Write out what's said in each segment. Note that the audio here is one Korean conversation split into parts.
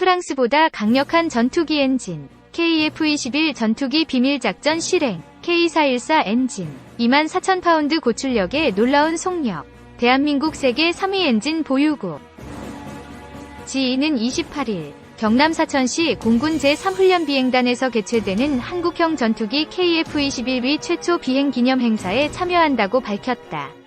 프랑스보다 강력한 전투기 엔진, KF-21 전투기 비밀작전 실행, K414 엔진, 24,000파운드 고출력의 놀라운 속력, 대한민국 세계 3위 엔진 보유국. 지인은 28일 경남 사천시 공군 제3훈련 비행단에서 개최되는 한국형 전투기 KF-21의 최초 비행 기념 행사에 참여한다고 밝혔다.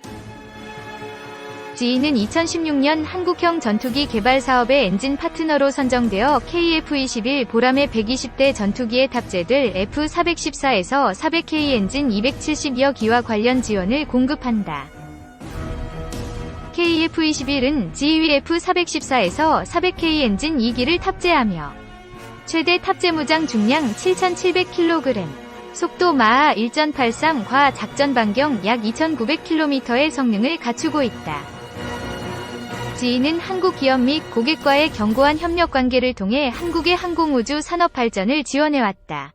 지인은 2016년 한국형 전투기 개발 사업의 엔진 파트너로 선정되어 KF-21 보람의 120대 전투기에 탑재될 F-414에서 400K 엔진 270여 기와 관련 지원을 공급한다. KF-21은 지휘 F-414에서 400K 엔진 2기를 탑재하며 최대 탑재 무장 중량 7,700kg, 속도 마하 1.83과 작전 반경 약 2,900km의 성능을 갖추고 있다. 지인은 한국 기업 및 고객과의 견고한 협력 관계를 통해 한국의 항공우주 산업 발전을 지원해왔다.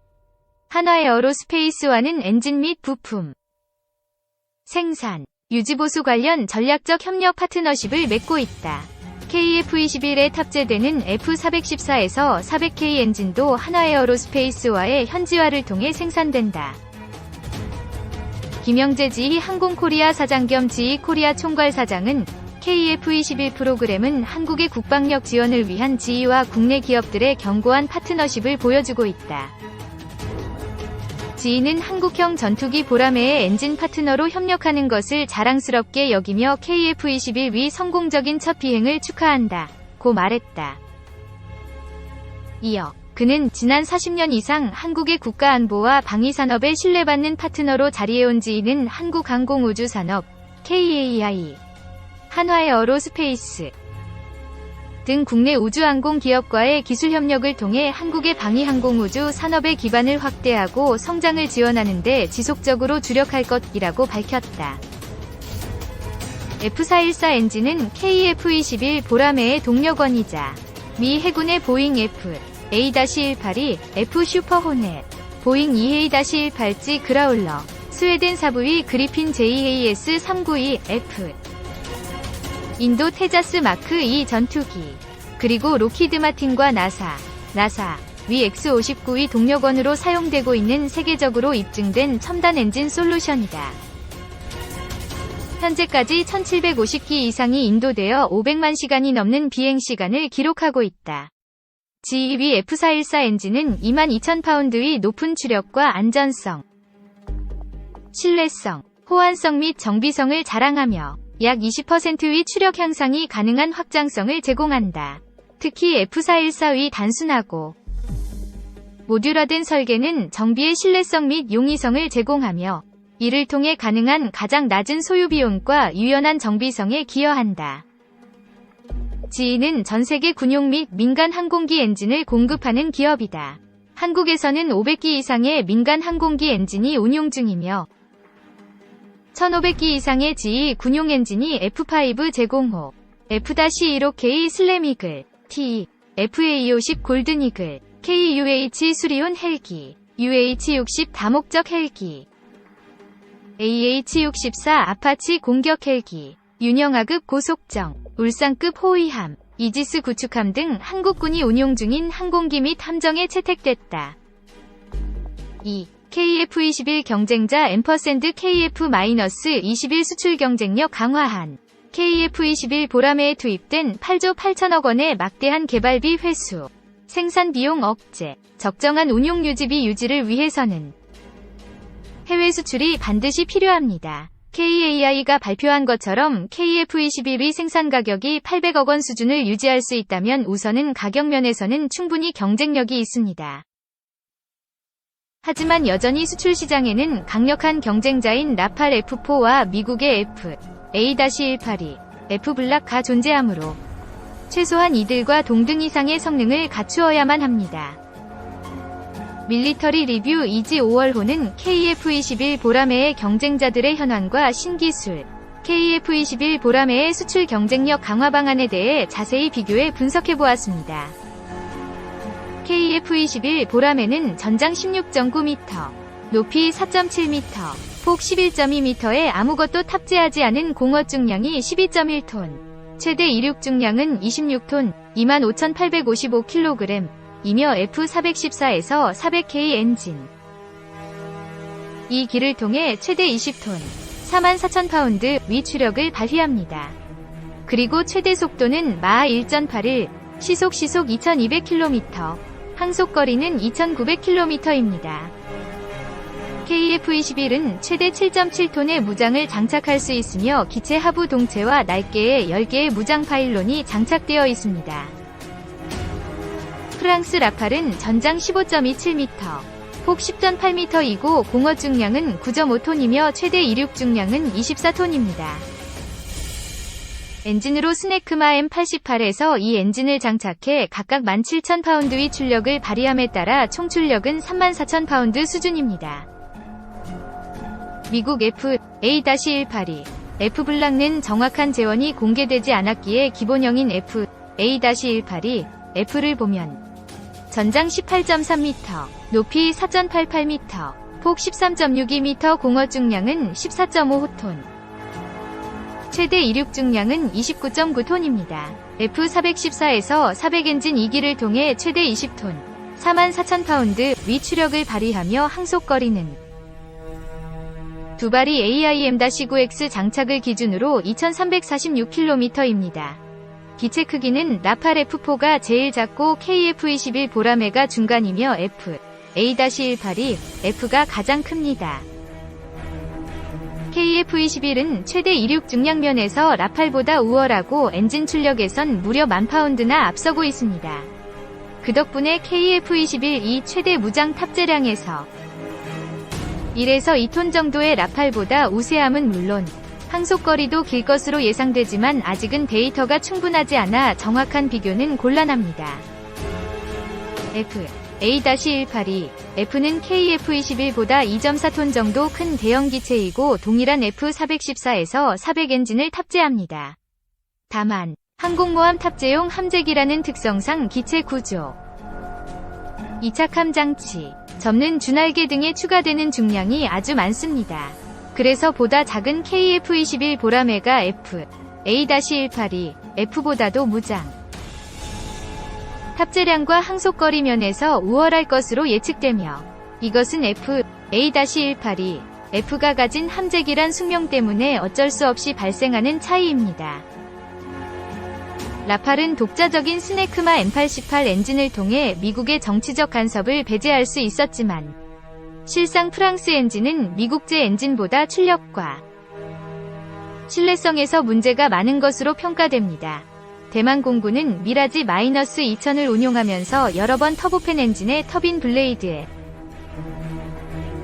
한화 에어로스페이스와는 엔진 및 부품, 생산, 유지보수 관련 전략적 협력 파트너십을 맺고 있다. KF-21에 탑재되는 F-414에서 400K 엔진도 한화에어로스페이스와의 현지화를 통해 생산된다. 김영재 지휘 항공코리아 사장 겸 지휘 코리아 총괄 사장은 KF-21 프로그램은 한국의 국방력 지원을 위한 지휘와 국내 기업들의 견고한 파트너십을 보여주고 있다. 지인은 한국형 전투기 보라매의 엔진 파트너로 협력하는 것을 자랑스럽게 여기며 KF-21 위 성공적인 첫 비행을 축하한다. 고 말했다. 이어 그는 지난 40년 이상 한국의 국가 안보와 방위 산업에 신뢰받는 파트너로 자리해온 지인은 한국항공우주산업, KAI, 한화에어로스페이스 등 국내 우주항공 기업과의 기술 협력을 통해 한국의 방위항공우주 산업의 기반을 확대하고 성장을 지원하는 데 지속적으로 주력할 것이라고 밝혔다. F414 엔진은 KF-21 보라매의 동력원이자 미 해군의 보잉 F, A-182, F 슈퍼 호넷, 보잉 EA-18G 그라울러, 스웨덴 사부의 그리핀 JAS-392F, 인도 테자스 마크 2 전투기, 그리고 로키드 마틴과 나사, 나사, 위 X59의 동력원으로 사용되고 있는 세계적으로 입증된 첨단 엔진 솔루션이다. 현재까지 1750기 이상이 인도되어 500만 시간이 넘는 비행 시간을 기록하고 있다. G2위 F414 엔진은 22,000파운드의 높은 추력과 안전성, 신뢰성, 호환성 및 정비성을 자랑하며 약 20%의 추력 향상이 가능한 확장성을 제공한다. 특히 F414의 단순하고 모듈화된 설계는 정비의 신뢰성 및 용이성을 제공하며 이를 통해 가능한 가장 낮은 소유 비용과 유연한 정비성에 기여한다. 지인은 전 세계 군용 및 민간 항공기 엔진을 공급하는 기업이다. 한국에서는 500기 이상의 민간 항공기 엔진이 운용 중이며 1500기 이상의 G 군용 엔진이 F5 제공호, F-15K 슬래미글, T, FA50 골든이글, KUH 수리온 헬기, UH-60 다목적 헬기, AH-64 아파치 공격 헬기, 윤영하급 고속정, 울산급 호위함, 이지스 구축함 등 한국군이 운용 중인 항공기 및 함정에 채택됐다. 2. KF-21 경쟁자 앰퍼샌드 KF-21 수출 경쟁력 강화한 KF-21 보라매에 투입된 8조 8천억 원의 막대한 개발비 회수, 생산 비용 억제, 적정한 운용 유지비 유지를 위해서는 해외 수출이 반드시 필요합니다. KAI가 발표한 것처럼 KF-21의 생산 가격이 800억 원 수준을 유지할 수 있다면 우선은 가격 면에서는 충분히 경쟁력이 있습니다. 하지만 여전히 수출 시장에는 강력한 경쟁자인 라팔 F4와 미국의 F, A-182, F블락가 존재하므로 최소한 이들과 동등 이상의 성능을 갖추어야만 합니다. 밀리터리 리뷰 이지 5월호는 KF-21 보라매의 경쟁자들의 현황과 신기술, KF-21 보라매의 수출 경쟁력 강화 방안에 대해 자세히 비교해 분석해 보았습니다. KF-21 보라매는 전장 16.9m, 높이 4.7m, 폭 11.2m에 아무것도 탑재하지 않은 공허 중량이 12.1톤, 최대 이륙 중량은 26톤, 25,855kg, 이며 F414에서 400K 엔진. 이 길을 통해 최대 20톤, 44,000파운드 위추력을 발휘합니다. 그리고 최대 속도는 마하 1.81, 시속 시속 2200km, 항속거리는 2900km입니다. KF-21은 최대 7.7톤의 무장을 장착할 수 있으며 기체 하부 동체와 날개에 10개의 무장 파일론이 장착되어 있습니다. 프랑스 라팔은 전장 15.27m, 폭 10.8m이고 공허 중량은 9.5톤이며 최대 이륙 중량은 24톤입니다. 엔진으로 스네크마 M88에서 이 엔진을 장착해 각각 17,000파운드의 출력을 발휘함에 따라 총 출력은 34,000파운드 수준입니다. 미국 F-A-182 F블락는 정확한 재원이 공개되지 않았기에 기본형인 F-A-182 F를 보면 전장 18.3m, 높이 4.88m, 폭 13.62m 공허 중량은 14.5톤, 최대 이륙 중량은 29.9톤입니다. F414에서 400 엔진 2기를 통해 최대 20톤, 44,000파운드 위추력을 발휘하며 항속거리는 두 발이 AIM-9X 장착을 기준으로 2346km입니다. 기체 크기는 라팔 F4가 제일 작고 KF-21 보라매가 중간이며 F, A-18이 F가 가장 큽니다. KF-21은 최대 이륙 중량면에서 라팔보다 우월하고 엔진 출력에선 무려 만 파운드나 앞서고 있습니다. 그 덕분에 KF-21 이 최대 무장 탑재량에서 1에서 2톤 정도의 라팔보다 우세함은 물론 항속거리도 길 것으로 예상되지만 아직은 데이터가 충분하지 않아 정확한 비교는 곤란합니다. F A-182 F는 KF-21보다 2.4톤 정도 큰 대형 기체이고 동일한 F-414에서 400 엔진을 탑재합니다. 다만 항공모함 탑재용 함재기라는 특성상 기체 구조, 이착함 장치, 접는 주날개 등에 추가되는 중량이 아주 많습니다. 그래서 보다 작은 KF-21 보라매가 F, A-182, F보다도 무장. 탑재량과 항속거리 면에서 우월할 것으로 예측되며 이것은 F, A-182, F가 가진 함재기란 숙명 때문에 어쩔 수 없이 발생하는 차이입니다. 라팔은 독자적인 스네크마 M88 엔진을 통해 미국의 정치적 간섭을 배제할 수 있었지만 실상 프랑스 엔진은 미국제 엔진보다 출력과 신뢰성에서 문제가 많은 것으로 평가됩니다. 대만 공군은 미라지 -2000을 운용하면서 여러 번 터보팬 엔진의 터빈 블레이드에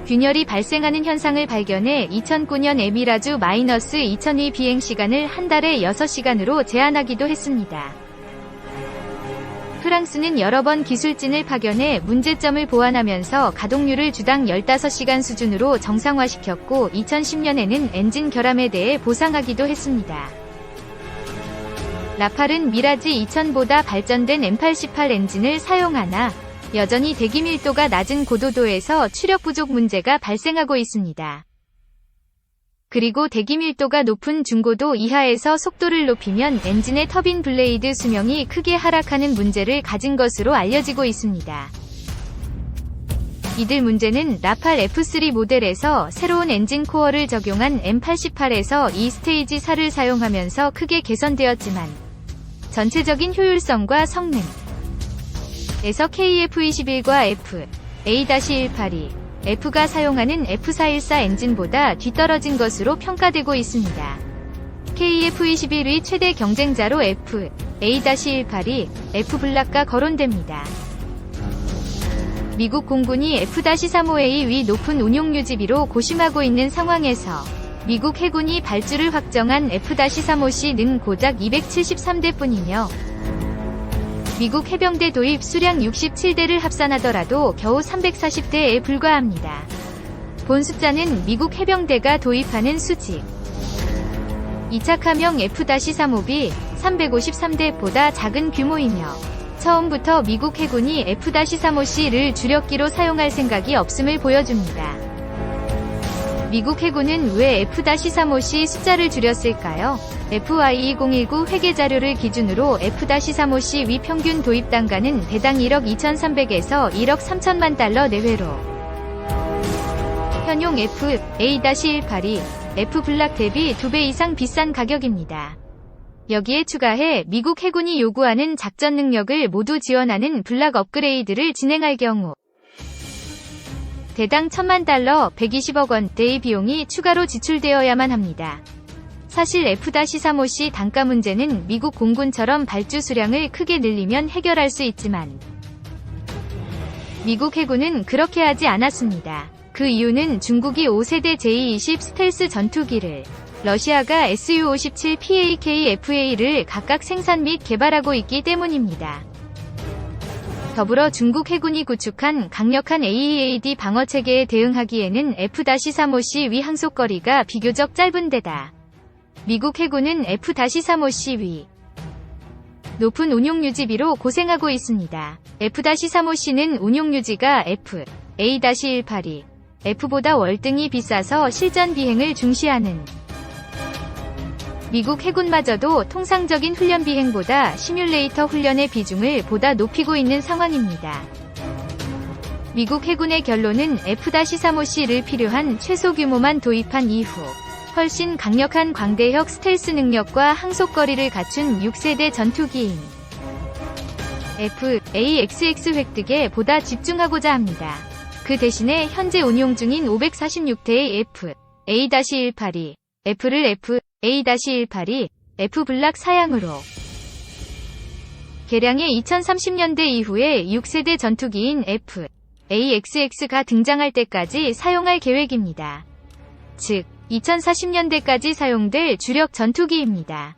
균열이 발생하는 현상을 발견해 2009년 에미라주 -2000의 비행 시간을 한 달에 6시간으로 제한하기도 했습니다. 프랑스는 여러 번 기술진을 파견해 문제점을 보완하면서 가동률을 주당 15시간 수준으로 정상화시켰고 2010년에는 엔진 결함에 대해 보상하기도 했습니다. 라팔은 미라지 2000보다 발전된 M88 엔진을 사용하나 여전히 대기 밀도가 낮은 고도도에서 추력 부족 문제가 발생하고 있습니다. 그리고 대기 밀도가 높은 중고도 이하에서 속도를 높이면 엔진의 터빈 블레이드 수명이 크게 하락하는 문제를 가진 것으로 알려지고 있습니다. 이들 문제는 라팔 F3 모델에서 새로운 엔진 코어를 적용한 M88에서 이 스테이지 4를 사용하면서 크게 개선되었지만 전체적인 효율성과 성능, 에서 KF-21과 F, A-182, F가 사용하는 F414 엔진보다 뒤떨어진 것으로 평가되고 있습니다. KF-21의 최대 경쟁자로 F, A-18이 F블락과 거론됩니다. 미국 공군이 F-35A 위 높은 운용 유지비로 고심하고 있는 상황에서 미국 해군이 발주를 확정한 F-35C는 고작 273대 뿐이며 미국 해병대 도입 수량 67대를 합산하더라도 겨우 340대에 불과합니다. 본 숫자는 미국 해병대가 도입하는 수직. 이착함형 F-35B 353대보다 작은 규모이며 처음부터 미국 해군이 F-35C를 주력기로 사용할 생각이 없음을 보여줍니다. 미국 해군은 왜 F-35C 숫자를 줄였을까요? FY2019 회계 자료를 기준으로 F-35C 위 평균 도입 단가는 대당 1억 2,300에서 1억 3천만 달러 내외로 현용 F, A-182, F 블락 대비 2배 이상 비싼 가격입니다. 여기에 추가해 미국 해군이 요구하는 작전 능력을 모두 지원하는 블락 업그레이드를 진행할 경우 대당 1000만 달러 120억 원대의 비용이 추가로 지출되어야만 합니다. 사실 F-35C 단가 문제는 미국 공군처럼 발주 수량을 크게 늘리면 해결할 수 있지만 미국 해군은 그렇게 하지 않았습니다. 그 이유는 중국이 5세대 J-20 스텔스 전투기를 러시아가 Su-57PAK-FA를 각각 생산 및 개발하고 있기 때문입니다. 더불어 중국 해군이 구축한 강력한 AEAD 방어 체계에 대응하기에는 F-35C 위 항속거리가 비교적 짧은 데다 미국 해군은 F-35C 위 높은 운용 유지비로 고생하고 있습니다. F-35C는 운용 유지가 F, A-182, F보다 월등히 비싸서 실전 비행을 중시하는 미국 해군마저도 통상적인 훈련 비행보다 시뮬레이터 훈련의 비중을 보다 높이고 있는 상황입니다. 미국 해군의 결론은 F-35C를 필요한 최소 규모만 도입한 이후 훨씬 강력한 광대역 스텔스 능력과 항속거리를 갖춘 6세대 전투기인 F, AXX 획득에 보다 집중하고자 합니다. 그 대신에 현재 운용 중인 546대의 F, A-182, F를 F, A-182, F 블락 사양으로 개량의 2030년대 이후에 6세대 전투기인 F, AXX가 등장할 때까지 사용할 계획입니다. 즉, 2040년대까지 사용될 주력 전투기입니다.